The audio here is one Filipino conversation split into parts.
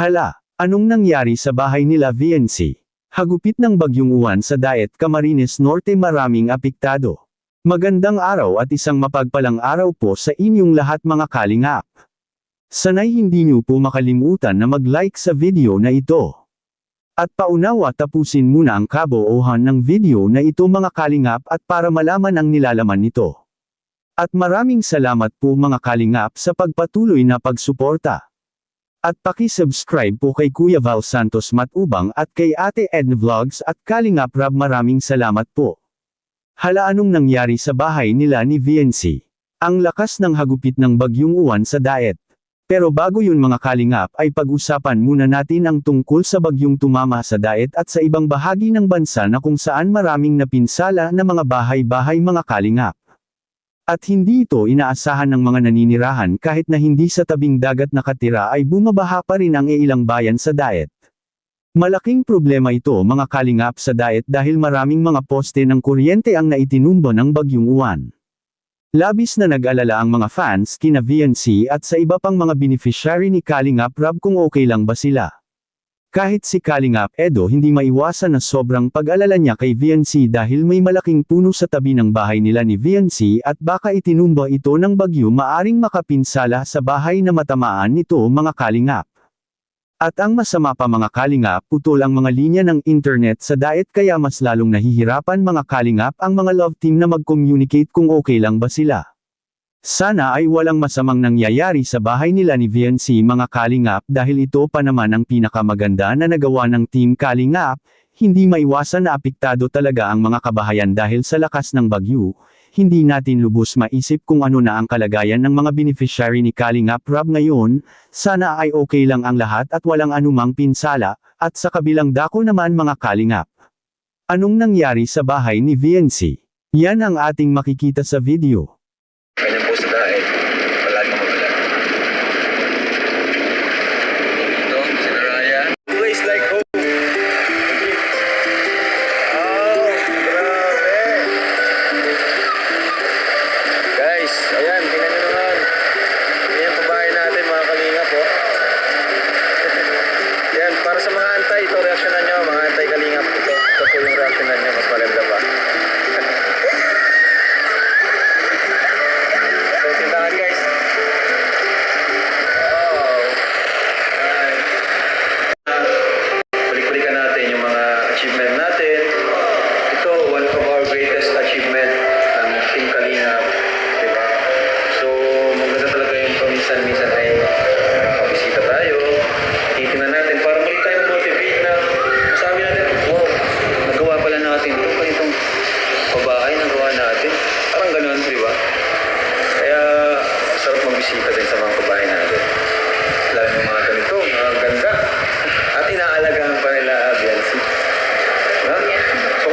Hala, anong nangyari sa bahay nila VNC? Hagupit ng bagyong uwan sa Daet Camarines Norte maraming apektado. Magandang araw at isang mapagpalang araw po sa inyong lahat mga kalingap. Sanay hindi niyo po makalimutan na mag-like sa video na ito. At paunawa tapusin muna ang kaboohan ng video na ito mga kalingap at para malaman ang nilalaman nito. At maraming salamat po mga kalingap sa pagpatuloy na pagsuporta. At paki-subscribe po kay Kuya Val Santos Matubang at kay Ate Edna Vlogs at Kalingap Rab maraming salamat po. Hala anong nangyari sa bahay nila ni VNC? Ang lakas ng hagupit ng bagyong uwan sa Daet. Pero bago yun mga kalingap ay pag-usapan muna natin ang tungkol sa bagyong tumama sa Daet at sa ibang bahagi ng bansa na kung saan maraming napinsala na mga bahay-bahay mga kalingap. At hindi ito inaasahan ng mga naninirahan kahit na hindi sa tabing dagat nakatira ay bumabaha pa rin ang ilang bayan sa Daet. Malaking problema ito mga kalingap sa Daet dahil maraming mga poste ng kuryente ang naitinumba ng bagyong uwan. Labis na nag-alala ang mga fans kina VNC at sa iba pang mga beneficiary ni Kalingap Rab kung okay lang ba sila. Kahit si Kalingap Edo hindi maiwasan na sobrang pag-alala niya kay VNC dahil may malaking puno sa tabi ng bahay nila ni VNC at baka itinumba ito ng bagyo maaring makapinsala sa bahay na matamaan nito mga Kalingap. At ang masama pa mga Kalingap putol ang mga linya ng internet sa diet kaya mas lalong nahihirapan mga Kalingap ang mga love team na mag-communicate kung okay lang ba sila. Sana ay walang masamang nangyayari sa bahay nila ni VNC mga Kalingap dahil ito pa naman ang pinakamaganda na nagawa ng Team Kalingap, hindi maiwasan na apektado talaga ang mga kabahayan dahil sa lakas ng bagyo, hindi natin lubos maisip kung ano na ang kalagayan ng mga beneficiary ni Kalingap Rab ngayon, sana ay okay lang ang lahat at walang anumang pinsala, at sa kabilang dako naman mga Kalingap. Anong nangyari sa bahay ni VNC? Yan ang ating makikita sa video. menos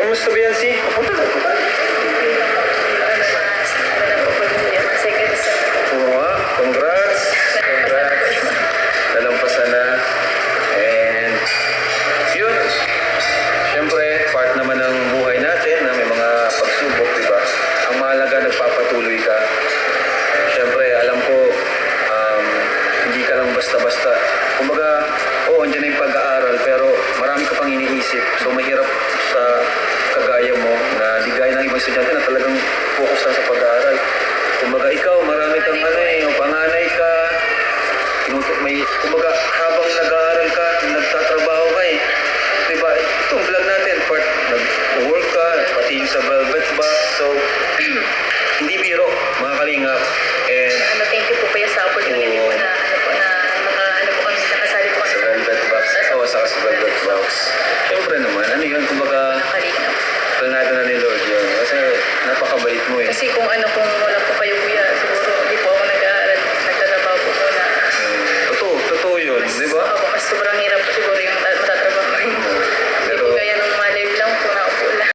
kumusta nga, congrats. Congrats. Nalampasan na. And, yun. Siyempre, part naman ng buhay natin na may mga pagsubok, di ba? Ang mahalaga, nagpapatuloy ka. Siyempre, alam ko, um, hindi ka lang basta-basta. Kumbaga, oo, andyan na yung pag-aaral, pero marami ka pang iniisip. So, mahirap focus lang sa pag-aaral. Kumbaga, ikaw, marami kang ano eh, panganay ka, may, kumbaga, habang nag-aaral ka, nagtatrabaho ka eh. Diba, itong vlog natin, part, nag-work ka, pati yung sa Velvet Box, so, hindi biro, mga kalingap. And, Ano, thank you po kuya sa opportunity po na ano po na maka ano po kami nakasali po kami sa Velvet Box, o sa sa Velvet Box. Siyempre naman, ano yun, kumbaga, planado na ni mo eh. Kasi kung ano kung